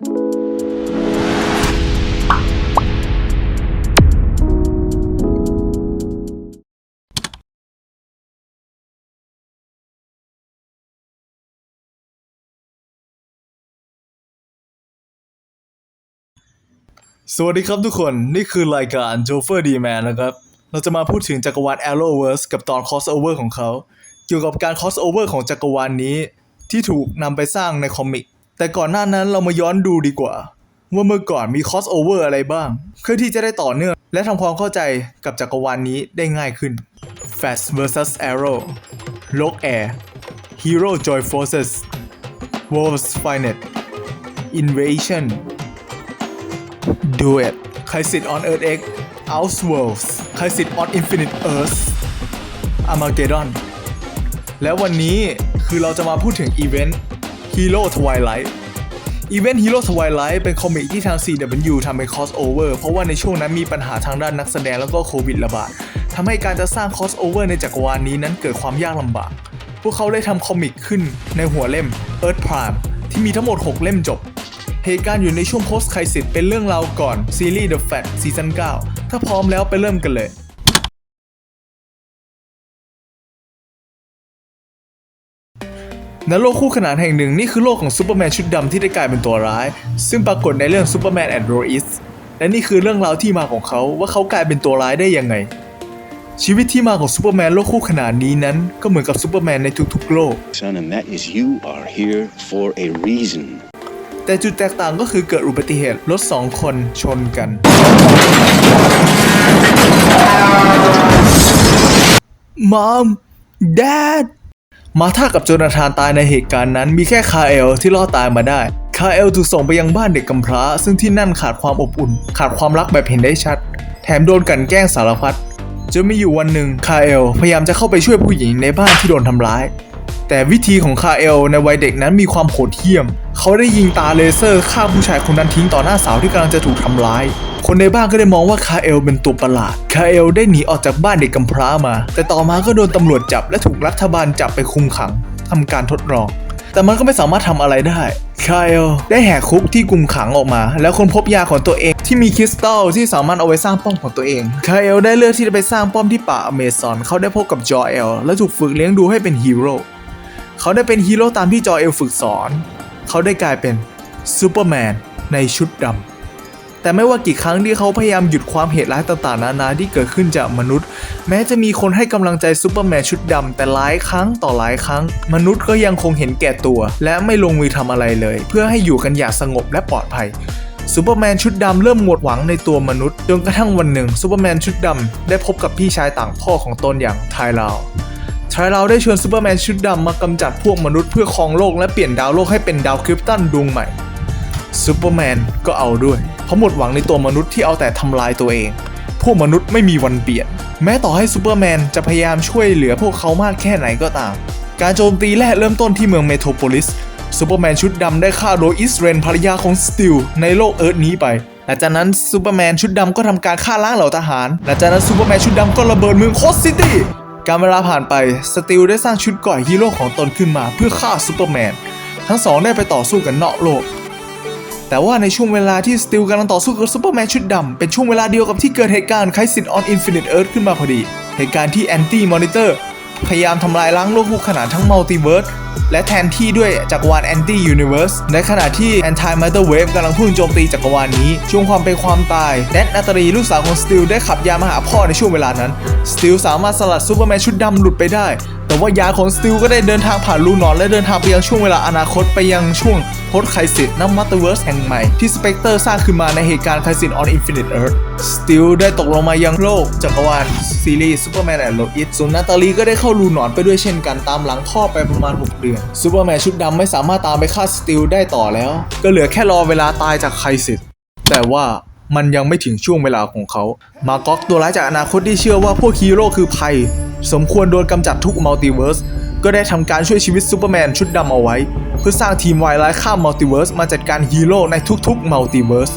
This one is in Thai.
สวัสดีครับทุกคน นี่คือรายการ j o f e r D Man นะครับ เราจะมาพูดถึงจักรวาล Arrowverse กับตอน crossover ของเขา เกี่ยวกับการ crossover ของจักรวาลนี้ ที่ถูกนำไปสร้างในคอมิก แต่ก่อนหน้านั้นเรามาย้อนดูดีกว่า ว่าเมื่อก่อนมี crossover อะไรบ้าง เพื่อที่จะได้ต่อเนื่อง และทำความเข้าใจกับจักรวาลนี้ได้ง่ายขึ้น Fast vs Arrow Log Air Hero Joy Forces Wolves Finite Invasion Duet ใครสิทธิ์ on Earth X Outworlds ใครสิทธิ์ on Infinite Earth Armageddon และวันนี้คือเราจะมาพูดถึงอีเวนต์ Hero Twilight อีเวนต์ Hero Twilight เป็นคอมิกที่ทาง CW ทำเป็น crossover เพราะว่าในช่วงนั้นมีปัญหาทางด้านนักแสดงแล้วก็โควิดระบาดทำให้การจะสร้าง crossover ในจักรวาลนี้นั้นเกิดความยากลำบาก พวกเขาได้ทำคอมิกขึ้นในหัวเล่ม Earth Prime ที่มีทั้งหมด 6 เล่มจบ เหตุการณ์อยู่ในช่วง post crisis เป็นเรื่องราวก่อนซีรีส์ The Fat ซีซั่น9ถ้าพร้อมแล้วไปเริ่มกันเลย ณโลกคู่ขนานแห่งหนึ่งนี่คือโลกของซูเปอร์แมนชุดดำที่ได้กลายเป็นตัวร้าย ซึ่งปรากฏในเรื่องซูเปอร์แมนแอนด์โรอิสและนี่คือเรื่องราวที่มาของเขาว่าเขากลายเป็นตัวร้ายได้ยังไง ชีวิตที่มาของซูเปอร์แมนโลกคู่ขนานนี้นั้นก็เหมือนกับซูเปอร์แมนในทุกๆโลก Son, and that is you are here for a reason. แต่จุดแตกต่างก็คือเกิดอุบัติเหตุรถสองคนชนกันมอ มาท่ากับโจนาธานตายในเหตุการณ์นั้นมีแค่คาเอลที่รอดตายมาได้ คาเอลถูกส่งไปยังบ้านเด็กกำพร้า ซึ่งที่นั่นขาดความอบอุ่น ขาดความรักแบบเห็นได้ชัด แถมโดนกันแกล้งสารพัดจนมีอยู่วันหนึ่งคาเอลพยายามจะเข้าไปช่วยผู้หญิงในบ้านที่โดนทำร้าย แต่วิธีของคาเอลในวัยเด็กนั้นมีความโหดเหี้ยม เขาได้ยิงตาเลเซอร์ฆ่าผู้ชายคนนั้นทิ้งต่อหน้าสาวที่กำลังจะถูกทำร้าย คนในบ้านก็ได้มองว่าคาเอลเป็นตัวประหลาด คาเอลได้หนีออกจากบ้านเด็กกำพร้ามา แต่ต่อมาก็โดนตำรวจจับและถูกรัฐบาลจับไปคุมขังทำการทดลอง แต่มันก็ไม่สามารถทำอะไรได้ คาเอลได้แหกคุกที่กุมขังออกมา แล้วค้นพบยาของตัวเองที่มีคริสตัลที่สามารถเอาไว้สร้างป้อมของตัวเอง คาเอลได้เลือกที่จะไปสร้างป้อมที่ป่าอเมซอน เขาได้พบกับจอเอลและถูกฝึกเลี้ยงดูให้เป็นฮีโร่ เขาได้เป็นฮีโร่ตามที่จอเอลฝึกสอน เขาได้กลายเป็นซูเปอร์แมนในชุดดำ แต่ไม่ว่ากี่ครั้งที่เขาพยายามหยุดความเหตุร้ายต่างๆ นานาที่เกิดขึ้นจากมนุษย์ แม้จะมีคนให้กำลังใจซูเปอร์แมนชุดดำ แต่หลายครั้งต่อหลายครั้ง มนุษย์ก็ยังคงเห็นแก่ตัว และไม่ลงมือทำอะไรเลย เพื่อให้อยู่กันอย่างสงบและปลอดภัยซูเปอร์แมนชุดดำเริ่มหมดหวังในตัวมนุษย์จนกระทั่งวันหนึ่งซูเปอร์แมนชุดดำได้พบกับพี่ชายต่างพ่อของตนอย่างไทลาว ชายเราได้ชวนซูเปอร์แมนชุดดำมากำจัดพวกมนุษย์เพื่อครองโลกและเปลี่ยนดาวโลกให้เป็นดาวคริปตันดวงใหม่ซูเปอร์แมนก็เอาด้วยเพราะหมดหวังในตัวมนุษย์ที่เอาแต่ทำลายตัวเอง พวกมนุษย์ไม่มีวันเปลี่ยน แม้ต่อให้ซูเปอร์แมนจะพยายามช่วยเหลือพวกเขามากแค่ไหนก็ตาม การโจมตีแรกเริ่มต้นที่เมืองเมโทรโพลิสซูเปอร์แมนชุดดำได้ฆ่าโดยอิสเรนภรรยาของสติลในโลกเอิร์ธนี้ไปหลังจากนั้นซูเปอร์แมนชุดดำก็ทำการฆ่าล้างเหล่าทหารหลังจากนั้นซูเปอร์แมนชุดดำก็ระเบิดเมืองโคสซิตี้ การเวลาผ่านไป สติลได้สร้างชุดก่อยฮีโร่ของตนขึ้นมาเพื่อฆ่าซูเปอร์แมน ทั้งสองได้ไปต่อสู้กันนอกโลก แต่ว่าในช่วงเวลาที่สติลกำลังต่อสู้กับซูเปอร์แมนชุดดำ เป็นช่วงเวลาเดียวกับที่เกิดเหตุการณ์ไคสิตออนอินฟินิตเอิร์ธขึ้นมาพอดี เหตุการณ์ที่แอนตี้มอนิเตอร์ พยายามทำลายล้างโลกคู่ขนานทั้งมัลติเวิร์สและแทนที่ด้วยจักรวาลแอนตี้ยูนิเวิร์สในขณะที่แอนตี้มาเตอร์เวฟกำลังพุ่งโจมตีจักรวาลนี้ ช่วงความเป็นความตายแนทนาตาลีลูกสาวของสติลได้ขับยามาหาพ่อในช่วงเวลานั้นสติลสามารถสลัดซูเปอร์แมนชุดดำหลุดไปได้ แต่ว่ายาของสติลก็ได้เดินทางผ่านลูนอน และเดินทางไปยังช่วงเวลาอนาคตไปยังช่วงโพสไคสิตนับมัตเตอร์เวิร์สแห่งใหม่ ที่สเปกเตอร์สร้างขึ้นมาในเหตุการณ์ไคสิตออนอินฟินิตเอิร์ธสติลได้ตกลงมายังโลกจักรวาลซีรีส์ซูเปอร์แมนแอนด์โลอิสส่วนนาตาลีก็ได้เข้าลูนอนไปด้วยเช่นกันตามหลังพ่อไปประมาณ 6 เดือนซูเปอร์แมนชุดดำไม่สามารถตามไปฆ่าสติลได้ต่อแล้ว ก็เหลือแค่รอเวลาตายจากไคสิตแต่ว่า มันยังไม่ถึงช่วงเวลาของเขา มาก๊อกตัวร้ายจากอนาคตที่เชื่อว่าพวกฮีโร่คือภัย สมควรโดนกำจัดทุกมัลติเวิร์ส ก็ได้ทำการช่วยชีวิตซูเปอร์แมนชุดดำเอาไว้ เพื่อสร้างทีมวายร้ายข้ามมัลติเวิร์สมาจัดการฮีโร่ในทุกๆมัลติเวิร์ส